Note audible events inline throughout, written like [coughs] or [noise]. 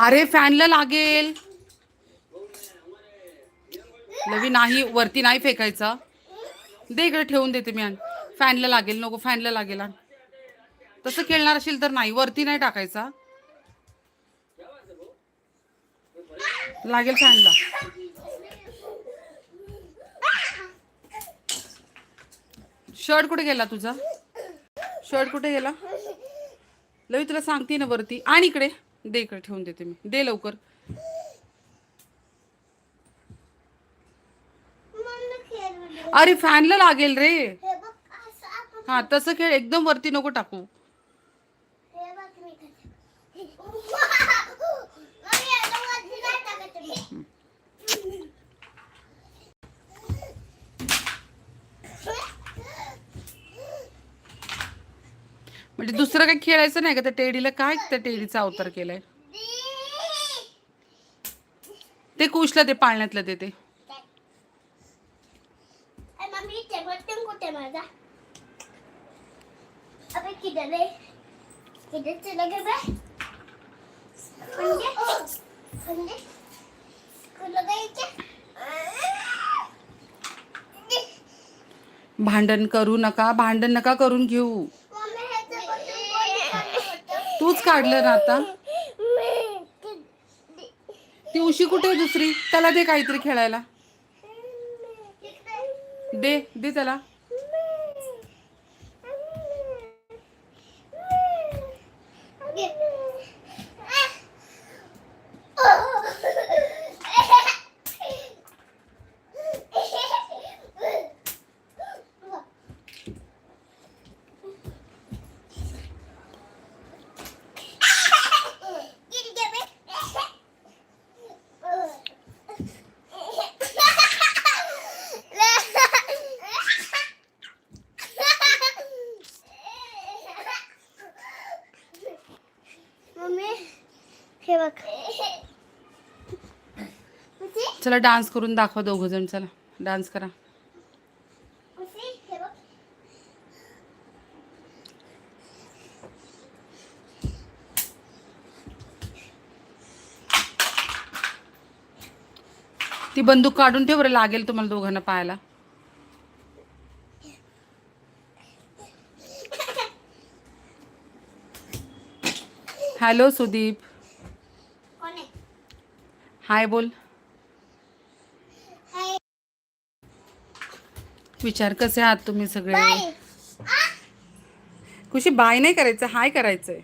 अरे फॅनला लागेल. नवी नाही वरती नाही फेकायचा. दे इकडे ठेवून देते मी फॅनला लागेल नको फॅनला लागेल तसं खेळणार असेल तर नाही वरती नाही टाकायचा. लागेल फॅनला शर्ट कुठे गेला तुझा? शर्ट कुठे गेला? लवी तुला सांगते ना वरती. आणि इकडे. दे इकडे ठेवून देते मी. दे लवकर. अरे फॅनला लागेल रे. हा तसं खेळ. एकदम वरती नको टाकू. म्हणजे दुसरं काही खेळायचं नाही का? त्या टेडीला काय त्या टेडीचा अवतार केलाय? ते कुशला ते पाळण्यातलं ते ते. कुठे माझा अबे किधर है किधर चला गया बे म्हणजे म्हणजे कुठं जायचं भांडण करू नका भांडण नका करून घेऊ? तूच काढलं ना आता. ते- उशी कुठे दुसरी? त्याला दे काहीतरी खेळायला. दे दे त्याला. चला डान्स करून दाखवा दोघ जण चला. डान्स करा. ती बंदूक काढून ठेव बरं लागेल तुम्हाला दोघांना पाहायला. हॅलो सुदीप. हाय बोल. विचार कसे आहात तुम्ही सगळे? खुशी बाय नाही करायचं हाय करायचंय.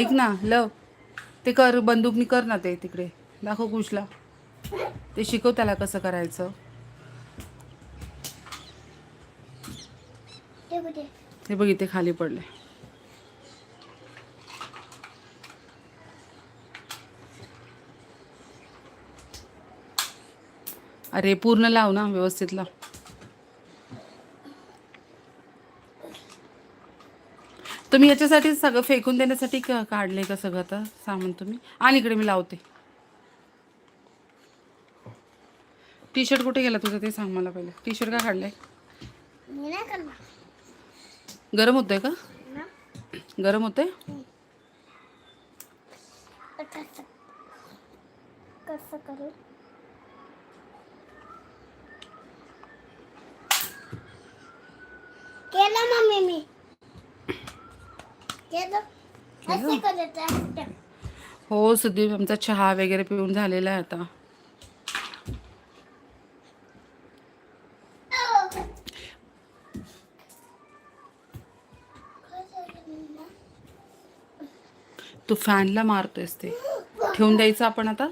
ऐक ना लव. ते कर बंदूकनी कर ना ते तिकडे. दाखव कुशला. ते शिकव त्याला कसं करायचं. ते हे बघ इथे खाली पडले अरे पूर्ण लाव ना व्यवस्थित लाव. तुम्ही याच्यासाठी सगळं फेकून देण्यासाठी काढले का सगळं आता सामान तुम्ही? आणि इकडे मी लावते. टी शर्ट कुठे गेला तुझं ते सांग मला पहिले. टी शर्ट का काढलंय? मी गरम होतंय का? गरम होतंय? केलं मम्मी मी. हो? हो? सुदीप आमचा चहा वगैरे पिऊन झालेला आहे आता. तू फॅनला मारतोयस ते. ठेवून द्यायचं आपण आता?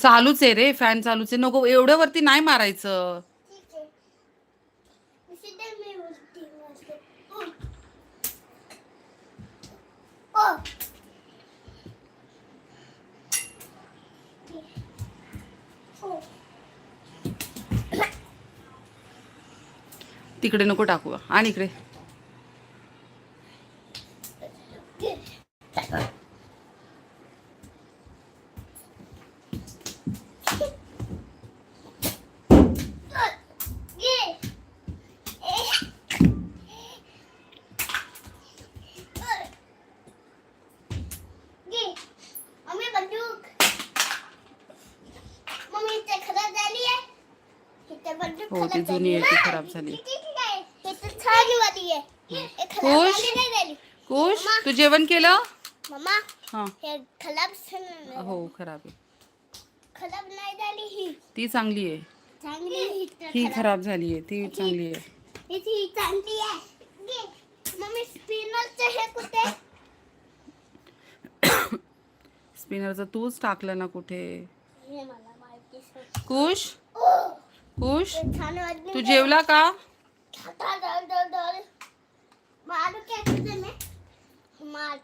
चालूच आहे रे फॅन चालूच आहे. नको एवढ्या वरती नाही मारायचं. तिकडे नको टाकू आणि इकडे ये. ये. मम्मी बंदूक मम्मी इथे खराब झाली आहे इथे बंदूक हो, ती खराब जुनी आहे, ती झाली. खराब झाली. खुश? कुश? तू जेवण केलं? मम्मा हा. हे खराब हो खराब आहे. खराब नाही झाली ही. ती चांगली आहे. चांगली ही खराब. झाली आहे. ती चांगली आहे. इथे चांगली आहे. घे. मम्मी स्पिनरचं हे कुठे? स्पिनरचं तूच टाकलं ना कुठे. कुश? कुश? ते. जेवला का? डल, डल, डल, क्या मैं? मार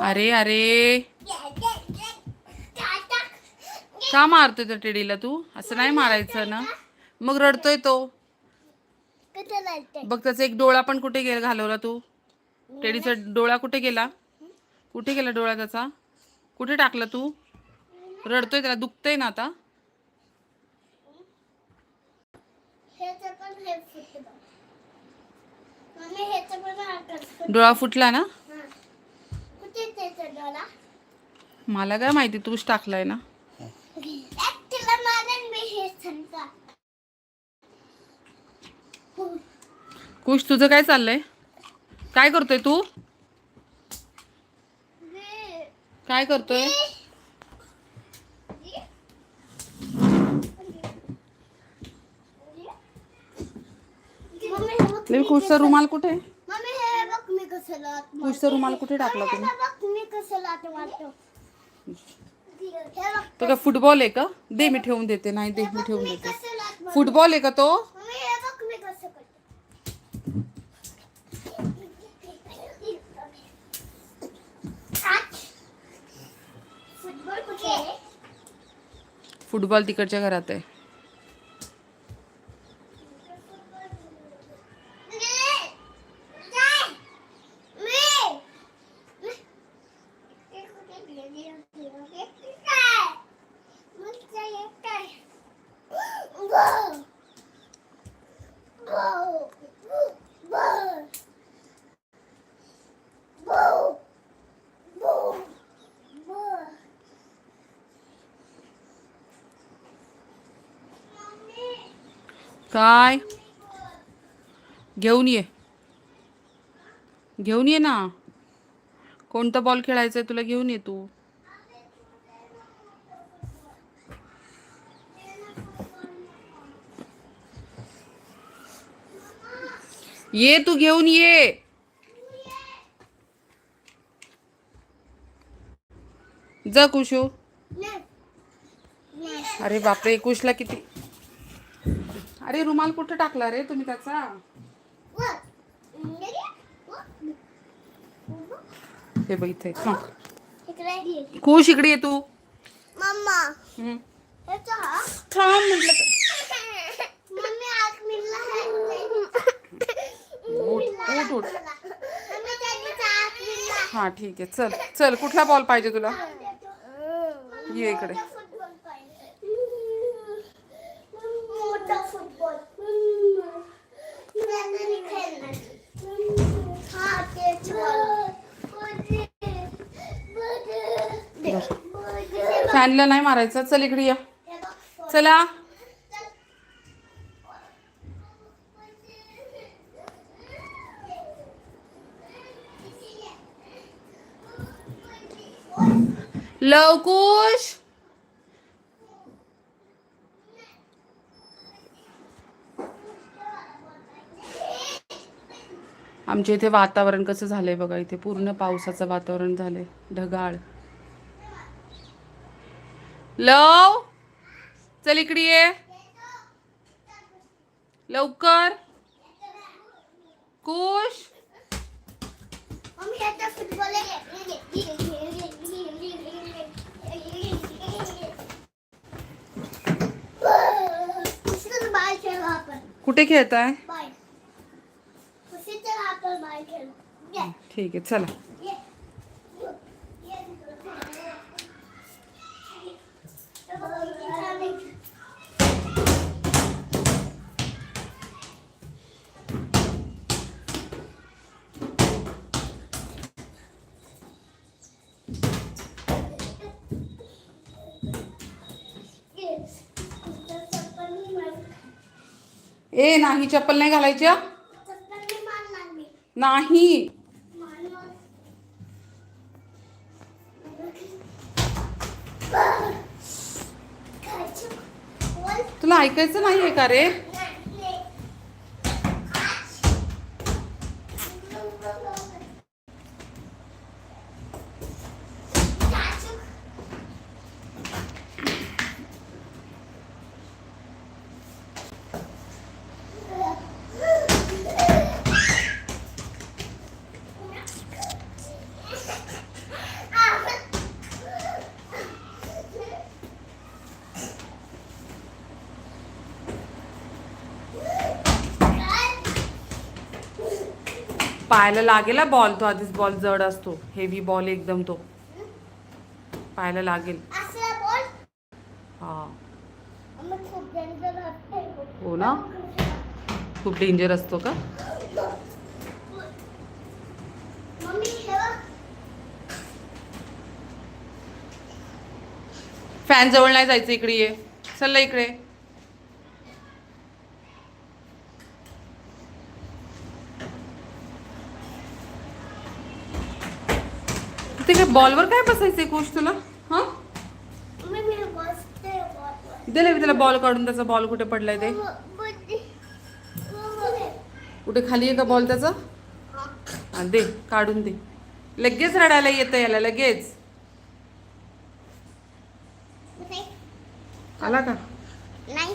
अरे अरे काय टाक का मारतोय त्या टेडीला तू? असं नाही मारायचं ना? मग रडतोय तो. बघ त्याचा एक डोळा पण कुठे गेला घालवला तू? टेडीचा डोळा कुठे गेला? कुठे गेला डोळा त्याचा? कुठे टाकला तू? रडतोय त्याला दुखतंय ना आता. डोळा फुटला ना? मला काय माहिती तूच टाकलाय ना? कुश तुझं काय चाललंय? काय करतोय तू? काय करतोय? कुशचा रुमाल कुठे. कुशचा रुमाल कुठे टाकला तुम्ही? हे बघ मी कसं लात मारतो हे बघ तो काय फुटबॉल आहे का दे मी ठेवून देते नाही दे मी ठेवून मी देते कसं लात मारतो. फुटबॉल आहे का तो मम्मी हे बघ मी कसं करतो आठ. फुटबॉल कुठे आहे फुटबॉल तिकडच्या घरात आहे काय? घेऊन ये. घेऊन ये ना. कोणता बॉल खेळायचा आहे तुला घेऊन ये तू. ये तू घेऊन ये. जा कुशू. अरे बापरे कुशला किती अरे रुमाल कुठे टाकला रे तुम्ही त्याचा? हे बघ इथे खुश इकडे ये तू. मम्मा. थांब म्हटलं उठ उठ हा ठीक आहे. चल चल. कुठला बॉल पाहिजे तुला? ये इकडे. फॅनला नाही मारायचं. चल इकडे या. चला. लवकुश. आमच्या इथे वातावरण कसं झालंय बघा इथे पूर्ण पावसाचं वातावरण झालंय. ढगाळ. लव. चल इकडे ये. लवकर. कुश. कुठे खेळताय? ठीक आहे चला ये. ये. Yes. चप्पल नाही मार- ए नाही चप्पल नाही घालायच्या? नाही. नाही तुला ऐकायचं नाहीये का रे नाही. खायचं. पायाला लागेल बॉल तो. आधीच बॉल जड असतो. हेवी बॉल एकदम तो. पायाला लागेल. हा. हो ना? खूप डेंजर असतो का. फॅन जवळ नाही जायचं इकडे ये. चल इकडे. ते काय बॉलवर काय बसायचंय कोच तुला? हा? मम्मी मी त्याला बॉल काढून त्याचा बॉल कुठे पडलाय ते? कुठे खाली आहे का बॉल त्याचा? हा, दे काढून दे. लगेच रडायला येतं याला लगेच. आला का? नाही.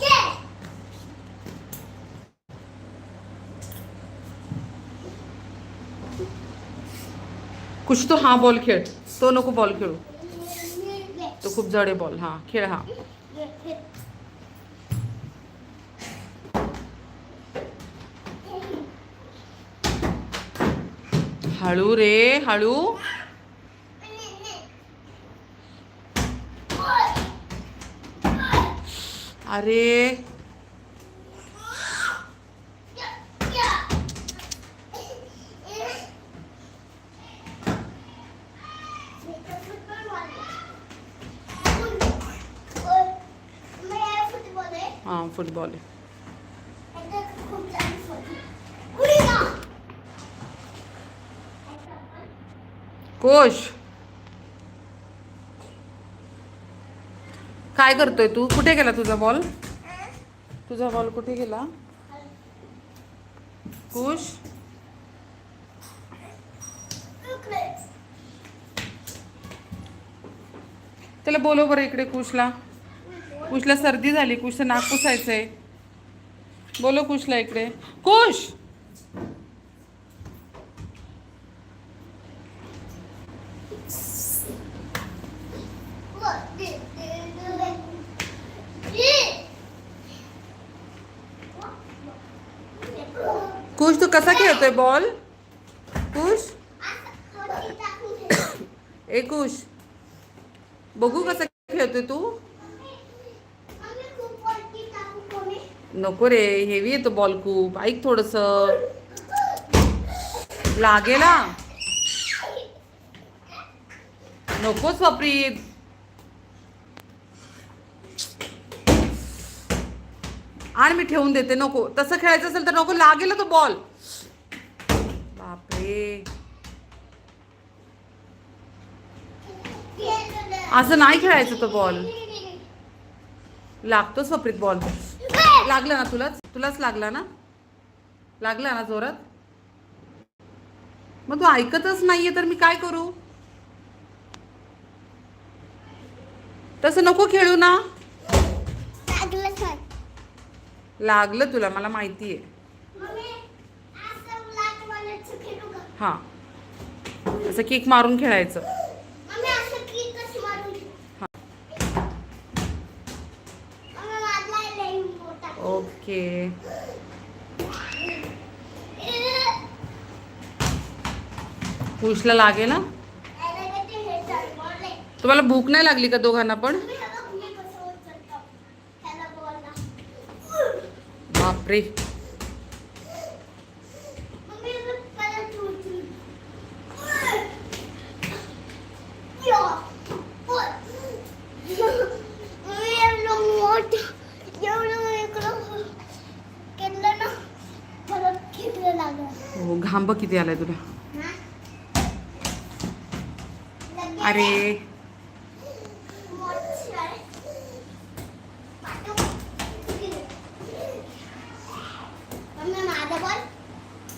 ये. कुछ तो हा बॉल खेळ. तो नको बॉल खेळू. तो खूप जड आहे बॉल हा खेळ हा. हळू रे हळू. अरे. हा फुटबॉल आहे कोश काय करतोय तू? कुठे गेला तुझा बॉल तुझा बॉल कुठे गेला? कुश त्याला बोलव बरं इकडे कुशला कुशला सर्दी झाली. कुशचं नाक पुसायचंय. बोलो कुशला इकडे. कुश! कुश तू कसा खेळतोय? बॉल. कुश? [coughs] ए कुश बघू कसा खेळतोय तू नको रे हेवी येतो बॉल खूप. ऐक थोडस. लागेला नको स्वप्रीत आणि मी ठेवून देते नको. तसं खेळायचं असेल तर नको लागेल तो बॉल बापरे. असं नाही खेळायचं तो बॉल लागतो स्वप्रीत बॉल लागला ना तुलाच? तुलाच लागला ना? लागला ना जोरात? मग तू ऐकतच नाहीये तर मी काय करू? तसं नको खेळू ना. लागलं तुला मला माहिती आहे मम्मी असं लाटवाल्याचं खेळू का? हां. असं किक मारून खेळायचं मम्मी असं की कसं मारून हा. मम्मी माझा लई मोठा ओके. पुषला लागेल ना तुम्हाला भूक नाही लागली का दोघांना पण? बापरे. किती आलाय तुला? अरे.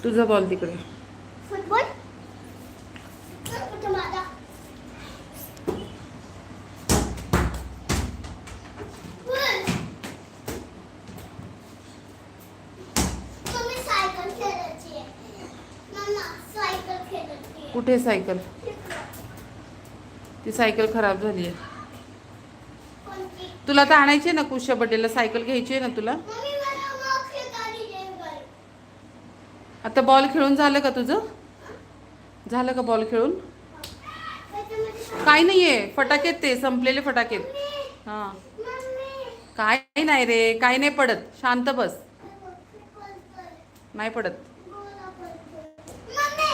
तुझा बॉल तिकडे फुटबॉल कुठं माझा मम्मी सायकल खेळायची आहे मम्मा सायकल खेळायची आहे कुठे सायकल? ती सायकल खराब झाली आहे. तुला तर आणायची आहे ना कुशा बड्डेला सायकल घ्यायची आहे ना तुला? आता बॉल खेळून झालं का तुझं? झालं का बॉल खेळून? काय नाही नाहीये. फटाकेत ते संपलेले फटाकेत. हा. काय नाही रे काय नाही पडत. शांत बस. नाही पडत मम्मी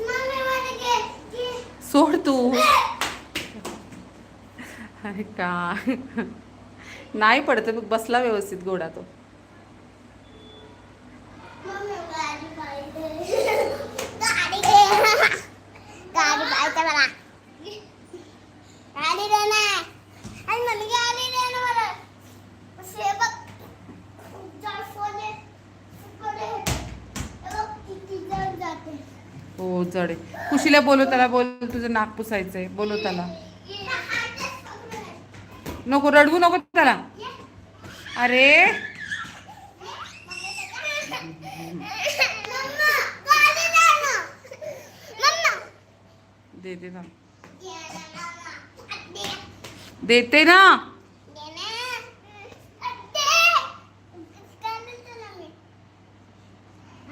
मम्मी मला घे घे सोड तू. अरे काय नाही पडत बघ बसला व्यवस्थित गोडा तो मम्मी गाडी पाहिजे गाडी घे गाडी पाहिजे मला गाडी दे ना आणि मम्मी गाडी दे ना मला असे बघ जर फोन आहे फुकट आहे. हे बघ किती जड जाते हो जड. आहे खुशीला बोलवताला बोल तुझं नाक पुसायचंय बोलव त्याला. नको रडवू नको त्याला. अरे. देते ना देते ना दे ना दे काय म्हणतो ना मी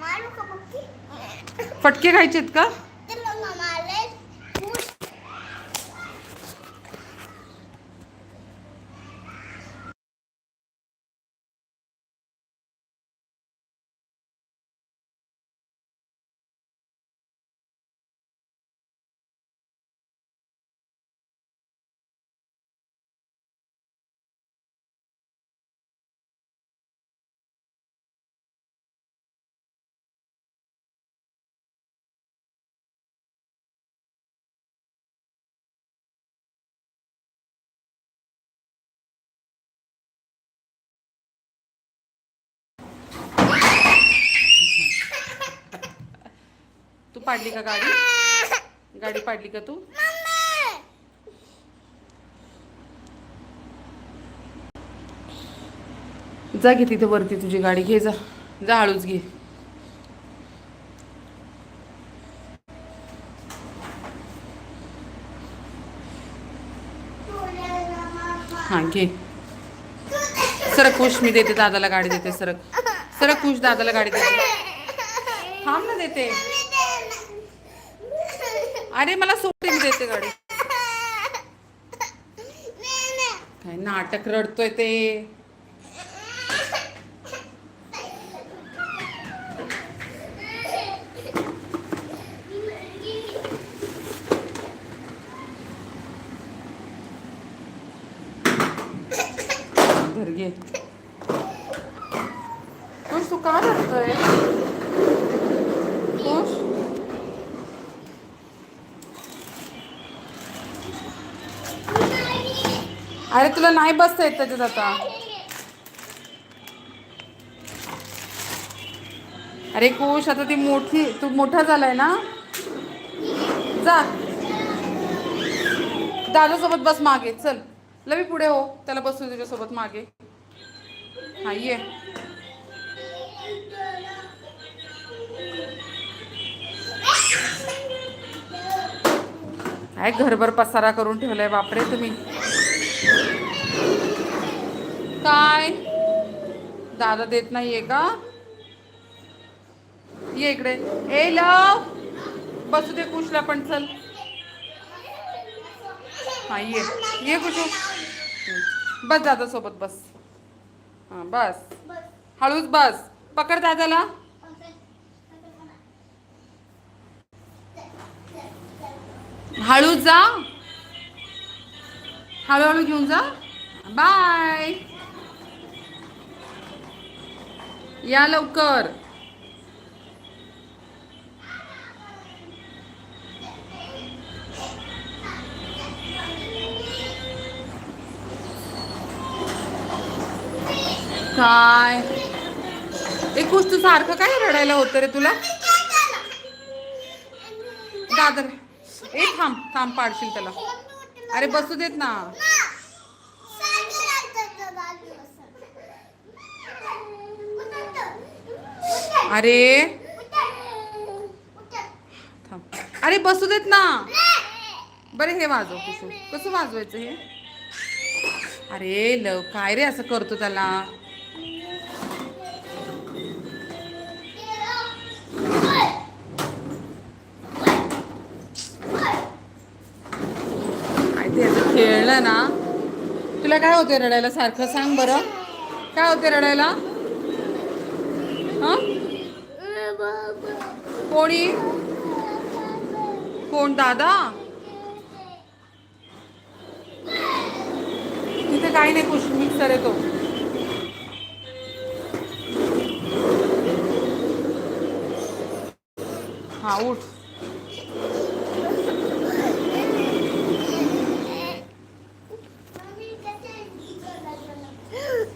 मारू का बघती फटके खायचेत का तर मग मामा आले तू पाडली का गाडी? गाडी पाडली का तू? जा घे तिथे वरती तुझी गाडी. घे जा. जा हळूच घे. हां घे. सरक खुश मी देते दादाला गाडी देते सरक. सरक खुश दादाला गाडी देते. थांब ना देते. अरे मला सोडते मी देते गाडी. काय नाटक रडतोय ते. धर घे. खुश तू का रडतोय खुश अरे तुला नाही बसता येत त्याच्यात आता. अरे कुश आता ती मोठी तू मोठा झालाय ना? जा. दादा सोबत बस मागे चल. लवी पुढे हो त्याला बसू तुझ्या सोबत मागे. हा ये. काय घरभर पसारा करून ठेवलाय बापरे तुम्ही. काय? दादा देत नाहीये का? ये इकडे. ए लव! बसू दे कुशला पण चल. हा ये. ये कुशू. बस दादा सोबत बस. हा बस. हळूच बस. पकड दादाला. हळू जा. हळूहळू घेऊन जा. बाय. या लवकर. काय? एक खुश तू सारखं काय रडायला होतं रे तुला? दादर ए थांब थांब पाडशील त्याला. अरे बसू देत ना. अरे. थांब अरे बसू देत ना. बरं हे वाजव कसं कसं वाजवायचं हे? अरे लव काय रे असं करतो त्याला? असं खेळलं ना? तुला काय होते रडायला? सारखं सांग बरं. काय होते रडायला? हा? कोणी कोण दादा तिथे काही नाही कुछ मिक्सर आहे तो हा उठ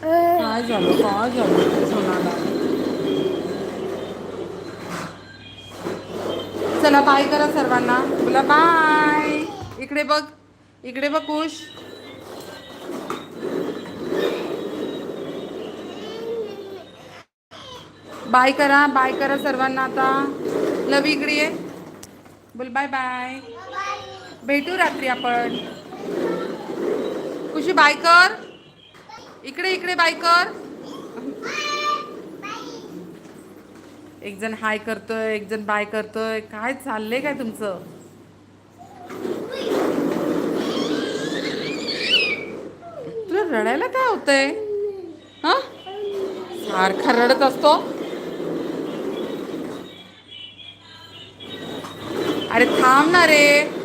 काय झालं काय झालं तुला बाय करा सर्वांना. बोला बाय इकडे बघ. इकडे बघ कुश. बाय करा बाय करा सर्वांना आता. लव इकडे ये. बोल बाय बाय भेटू रात्री आपण. खुशी बाय कर. इकडे इकडे बाय कर. एक जण हाय करतोय एक जण बाय करतोय. काय चाललंय काय तुमचं? तुला रडायला काय होतंय? हा? सारखा रडत असतो. अरे थांब ना रे.